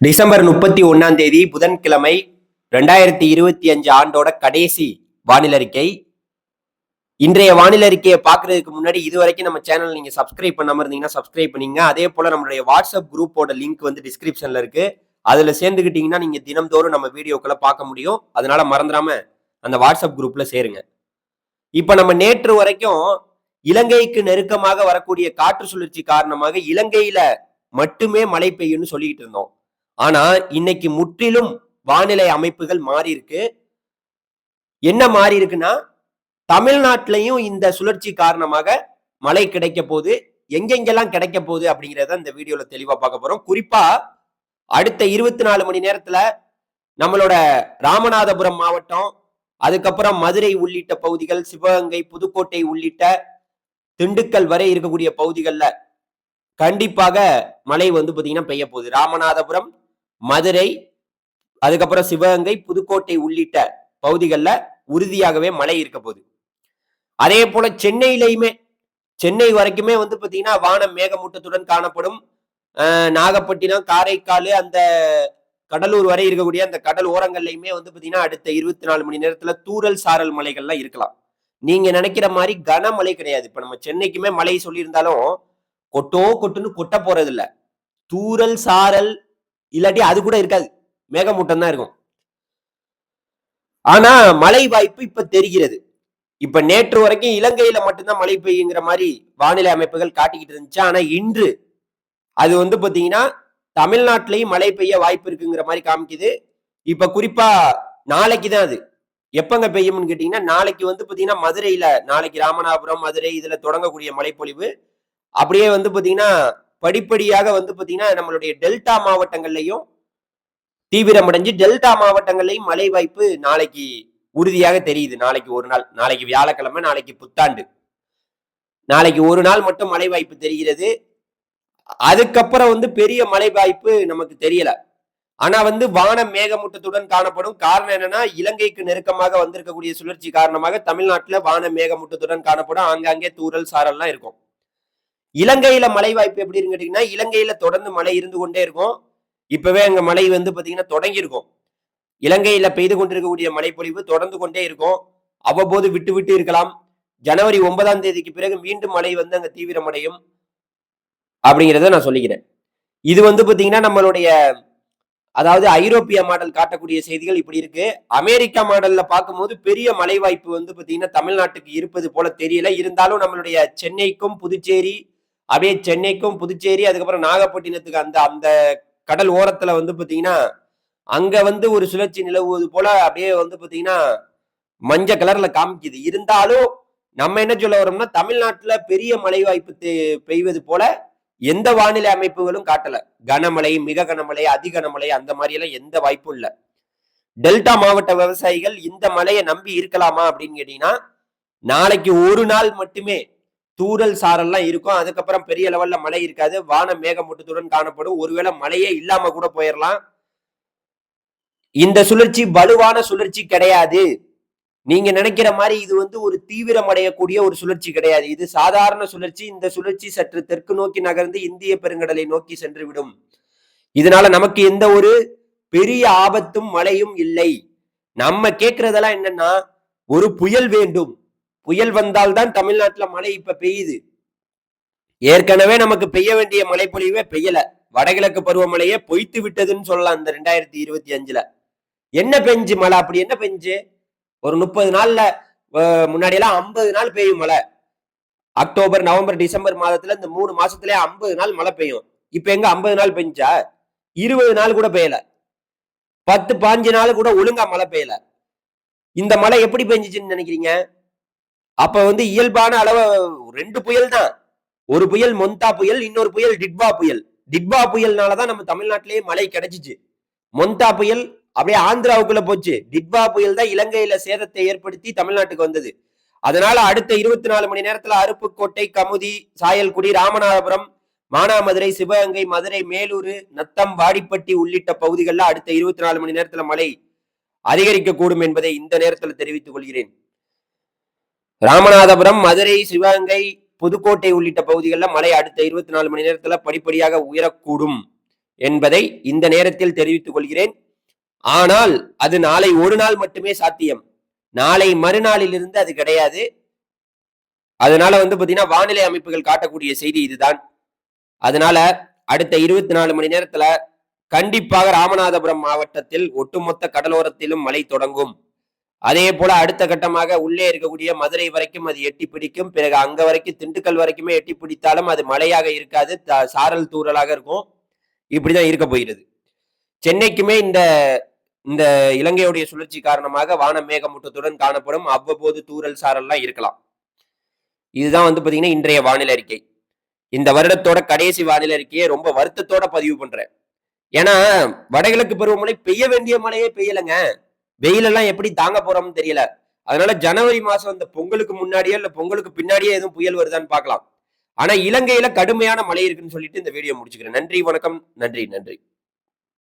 December முப்பத்தி ஒன்னாம் தேதி புதன்கிழமை ரெண்டாயிரத்தி இருபத்தி அஞ்சு ஆண்டோட கடைசி வானிலை அறிக்கை. இன்றைய வானிலை அறிக்கையை பார்க்கறதுக்கு முன்னாடி இது வரைக்கும் நம்ம சேனல் நீங்க சப்ஸ்கிரைப் பண்ணாம இருந்தீங்கன்னா சப்ஸ்கிரைப் பண்ணீங்க. அதே போல நம்மளுடைய வாட்ஸ்அப் குரூப்போட லிங்க் வந்து டிஸ்கிரிப்ஷன்ல இருக்கு. அதுல சேர்ந்துக்கிட்டீங்கன்னா நீங்க தினம்தோறும் நம்ம வீடியோக்களை பார்க்க முடியும். அதனால மறந்துடாம அந்த வாட்ஸ்அப் குரூப்ல சேருங்க. இப்ப நம்ம நேற்று வரைக்கும் இலங்கைக்கு நெருக்கமாக வரக்கூடிய காற்று சுழற்சி காரணமாக இலங்கையில மட்டுமே மழை பெய்யும்னு சொல்லிட்டு இருந்தோம். ஆனா இன்னைக்கு முற்றிலும் வானிலை அமைப்புகள் மாறி இருக்கு என்ன மாறி இருக்குன்னா தமிழ்நாட்டிலையும் இந்த சுழற்சி காரணமாக மழை கிடைக்க போகுது. எங்கெங்கெல்லாம் கிடைக்க போகுது அப்படிங்கிறத இந்த வீடியோல தெளிவா பார்க்க போறோம். குறிப்பா அடுத்த இருபத்தி நாலு மணி நேரத்துல நம்மளோட ராமநாதபுரம் மாவட்டம் அதுக்கப்புறம் மதுரை உள்ளிட்ட பகுதிகள் சிவகங்கை புதுக்கோட்டை உள்ளிட்ட திண்டுக்கல் வரை இருக்கக்கூடிய பகுதிகளில் கண்டிப்பாக மழை வந்து பார்த்தீங்கன்னா பெய்ய போகுது. ராமநாதபுரம் மதுரை அதுக்கப்புறம் சிவகங்கை புதுக்கோட்டை உள்ளிட்ட பகுதிகளில் உறுதியாகவே மழை இருக்க போகுது. அதே போல சென்னையிலையுமே சென்னை வரைக்குமே வந்து பார்த்தீங்கன்னா வானம் மேகமூட்டத்துடன் காணப்படும். நாகப்பட்டினம் காரைக்கால் அந்த கடலூர் வரை இருக்கக்கூடிய அந்த கடல் ஓரங்கள்லையுமே வந்து பார்த்தீங்கன்னா அடுத்த இருபத்தி நாலு மணி நேரத்தில் தூரல் சாரல் மலைகள்லாம் இருக்கலாம். நீங்க நினைக்கிற மாதிரி கனமழை கிடையாது. இப்போ நம்ம சென்னைக்குமே மழை சொல்லியிருந்தாலும் கொட்டோ கொட்டுன்னு கொட்ட போறது இல்ல சாரல் இல்லாட்டி அது கூட இருக்காது. மேகமூட்டம் தான் இருக்கும். ஆனா மழை வாய்ப்பு இப்ப தெரிகிறது. இப்ப நேற்று வரைக்கும் இலங்கையில மட்டும்தான் மழை பெய்யுங்கிற மாதிரி வானிலை அமைப்புகள் காட்டிக்கிட்டு இருந்துச்சு. ஆனா இன்று அது வந்து பாத்தீங்கன்னா தமிழ்நாட்டிலையும் மழை பெய்ய வாய்ப்பு இருக்குங்கிற மாதிரி காமிக்குது. இப்ப குறிப்பா நாளைக்கு தான் அது. எப்பங்க பெய்யும்னு கேட்டீங்கன்னா நாளைக்கு வந்து பாத்தீங்கன்னா மதுரையில நாளைக்கு ராமநாதபுரம் மதுரை இதுல தொடங்கக்கூடிய மழைப்பொழிவு. அப்படியே வந்து பாத்தீங்கன்னா படிப்படியாக வந்து பார்த்தீங்கன்னா நம்மளுடைய டெல்டா மாவட்டங்கள்லையும் தீவிரமடைஞ்சு டெல்டா மாவட்டங்கள்லையும் மழை வாய்ப்பு நாளைக்கு உறுதியாக தெரியுது. நாளைக்கு ஒரு நாள் நாளைக்கு வியாழக்கிழமை நாளைக்கு புத்தாண்டு. நாளைக்கு ஒரு நாள் மட்டும் மழை வாய்ப்பு தெரிகிறது. அதுக்கப்புறம் வந்து பெரிய மழை வாய்ப்பு நமக்கு தெரியல. ஆனா வந்து வானம் மேகமூட்டத்துடன் காணப்படும். காரணம் என்னன்னா இலங்கைக்கு நெருக்கமாக வந்திருக்கக்கூடிய சுழற்சி காரணமாக தமிழ்நாட்டுல வான மேகமூட்டத்துடன் காணப்படும். ஆங்காங்கே தூரல் சாரல்லாம் இருக்கும். இலங்கையில மழை வாய்ப்பு எப்படி இருக்கு கேட்டீங்கன்னா இலங்கையில தொடர்ந்து மழை இருந்து கொண்டே இருக்கும். இப்பவே அங்க மழை வந்து பாத்தீங்கன்னா தொடங்கியிருக்கும் இலங்கையில பெய்து கொண்டிருக்கக்கூடிய மழைப்பொழிவு தொடர்ந்து கொண்டே இருக்கும். அவ்வப்போது விட்டு விட்டு இருக்கலாம். ஜனவரி ஒன்பதாம் தேதிக்கு பிறகு மீண்டும் மழை வந்து அங்க தீவிரமடையும் அப்படிங்கிறத நான் சொல்லிக்கிறேன். இது வந்து பாத்தீங்கன்னா நம்மளுடைய அதாவது ஐரோப்பிய மாடல் காட்டக்கூடிய செய்திகள் இப்படி இருக்கு. அமெரிக்கா மாடல்ல பார்க்கும்போது பெரிய மழை வாய்ப்பு வந்து பாத்தீங்கன்னா தமிழ்நாட்டுக்கு இருப்பது போல தெரியல. இருந்தாலும் நம்மளுடைய சென்னைக்கும் புதுச்சேரி அப்படியே சென்னைக்கும் புதுச்சேரி அதுக்கப்புறம் நாகப்பட்டினத்துக்கு அந்த அந்த கடல் ஓரத்துல வந்து பாத்தீங்கன்னா அங்க வந்து ஒரு சுழற்சி நிலவுவது போல அப்படியே வந்து பாத்தீங்கன்னா மஞ்ச கலர்ல காமிக்குது. இருந்தாலும் நம்ம என்ன சொல்ல வரோம்னா தமிழ்நாட்டுல பெரிய மழை வாய்ப்பு பெய்வது போல எந்த வானிலை அமைப்புகளும் காட்டல. கனமழை மிக கனமழை அதி கனமழை அந்த மாதிரி எல்லாம் எந்த வாய்ப்பும் இல்லை. டெல்டா மாவட்ட விவசாயிகள் இந்த மழையை நம்பி இருக்கலாமா அப்படின்னு கேட்டீங்கன்னா நாளைக்கு ஒரு நாள் மட்டுமே தூறல் சாரல்லாம் இருக்கும். அதுக்கப்புறம் பெரிய லெவல்ல மழை இருக்காது. வான மேகமூட்டத்துடன் காணப்படும். ஒருவேளை மழையே இல்லாம கூட போயிடலாம் இந்த சுழற்சி வலுவான சுழற்சி கிடையாது. நீங்க நினைக்கிற மாதிரி இது வந்து ஒரு தீவிரமடையக்கூடிய ஒரு சுழற்சி கிடையாது. இது சாதாரண சுழற்சி. இந்த சுழற்சி சற்று தெற்கு நோக்கி நகர்ந்து இந்திய பெருங்கடலை நோக்கி சென்று விடும். இதனால நமக்கு எந்த ஒரு பெரிய ஆபத்தும் மழையும் இல்லை. நம்ம கேட்கறதெல்லாம் என்னன்னா ஒரு புயல் வேண்டும். புயல் வந்தால்தான் தமிழ்நாட்டுல மழை இப்ப பெய்யுது. ஏற்கனவே நமக்கு பெய்ய வேண்டிய மழைப்பொழிவே பெய்யல. வடகிழக்கு பருவமழையே பொய்த்து விட்டதுன்னு சொல்லலாம் இந்த ரெண்டாயிரத்தி இருபத்தி அஞ்சுல. என்ன பெஞ்சு மழை? அப்படி என்ன பெஞ்சு? ஒரு முப்பது நாள்ல முன்னாடியெல்லாம் முன்னாடி எல்லாம் ஐம்பது நாள் பெய்யும் மழை. அக்டோபர் நவம்பர் டிசம்பர் மாதத்துல இந்த மூணு மாசத்துல ஐம்பது நாள் மழை பெய்யும். இப்ப எங்க ஐம்பது நாள் பெஞ்சா? இருபது நாள் கூட பெய்யல. பத்து பாஞ்சு நாள் கூட ஒழுங்கா மழை பெய்யல. இந்த மழை எப்படி பெஞ்சிச்சுன்னு நினைக்கிறீங்க? அப்ப வந்து இயல்பான அளவு ரெண்டு புயல் தான். ஒரு புயல் மொந்தா புயல் இன்னொரு புயல் டிட்வா புயல். டிட்வா புயல்னாலதான் நம்ம தமிழ்நாட்டிலேயே மழை கிடைச்சிச்சு. மொந்தா புயல் அப்படியே ஆந்திராவுக்குள்ள போச்சு. டிட்வா புயல் தான் இலங்கையில சேதத்தை ஏற்படுத்தி தமிழ்நாட்டுக்கு வந்தது. அதனால அடுத்த இருபத்தி நாலு மணி நேரத்துல அருப்புக்கோட்டை கமுதி சாயல்குடி ராமநாதபுரம் மானாமதுரை சிவகங்கை மதுரை மேலூர் நத்தம் வாடிப்பட்டி உள்ளிட்ட பகுதிகளில் அடுத்த இருபத்தி நாலு மணி நேரத்துல மழை அதிகரிக்கக்கூடும் என்பதை இந்த நேரத்தில் தெரிவித்துக் கொள்கிறேன். ராமநாதபுரம் மதுரை சிவகங்கை புதுக்கோட்டை உள்ளிட்ட பகுதிகளில் மழை அடுத்த இருபத்தி நாலு மணி நேரத்தில் படிப்படியாக உயரக்கூடும் என்பதை இந்த நேரத்தில் தெரிவித்துக் கொள்கிறேன். ஆனால் அது நாளை ஒரு நாள் மட்டுமே சாத்தியம். நாளை மறுநாளிலிருந்து அது கிடையாது. அதனால வந்து பார்த்தீங்கன்னா வானிலை அமைப்புகள் காட்டக்கூடிய செய்தி இதுதான். அதனால அடுத்த இருபத்தி நாலு மணி நேரத்துல கண்டிப்பாக ராமநாதபுரம் மாவட்டத்தில் ஒட்டுமொத்த கடலோரத்திலும் மழை தொடங்கும். அதே போல அடுத்த கட்டமாக உள்ளே இருக்கக்கூடிய மதுரை வரைக்கும் அது எட்டி பிடிக்கும். பிறகு அங்க வரைக்கும் திண்டுக்கல் வரைக்குமே எட்டி பிடித்தாலும் அது மழையாக இருக்காது. த- சாரல் தூறலாக இருக்கும். இப்படிதான் இருக்க போகிறது. சென்னைக்குமே இந்த இந்த இலங்கையுடைய சுழற்சி காரணமாக வான மேகமூட்டத்துடன் காணப்படும். அவ்வப்போது தூறல் சாரல்லாம் இருக்கலாம். இதுதான் வந்து பாத்தீங்கன்னா இன்றைய வானிலை அறிக்கை. இந்த வருடத்தோட கடைசி வானிலை அறிக்கையை ரொம்ப வருத்தத்தோட பதிவு பண்றேன். ஏன்னா வடகிழக்கு பருவமழை பெய்ய வேண்டிய மழையே பெய்யலைங்க. வெயிலெல்லாம் எப்படி தாங்க போறோம்னு தெரியல. அதனால ஜனவரி மாசம் இந்த பொங்கலுக்கு முன்னாடியே இல்ல பொங்கலுக்கு பின்னாடியே எதுவும் புயல் வருதான்னு பார்க்கலாம். ஆனா இலங்கையில கடுமையான மழை இருக்குன்னு சொல்லிட்டு இந்த வீடியோ முடிச்சுக்கிறேன். நன்றி வணக்கம். நன்றி நன்றி.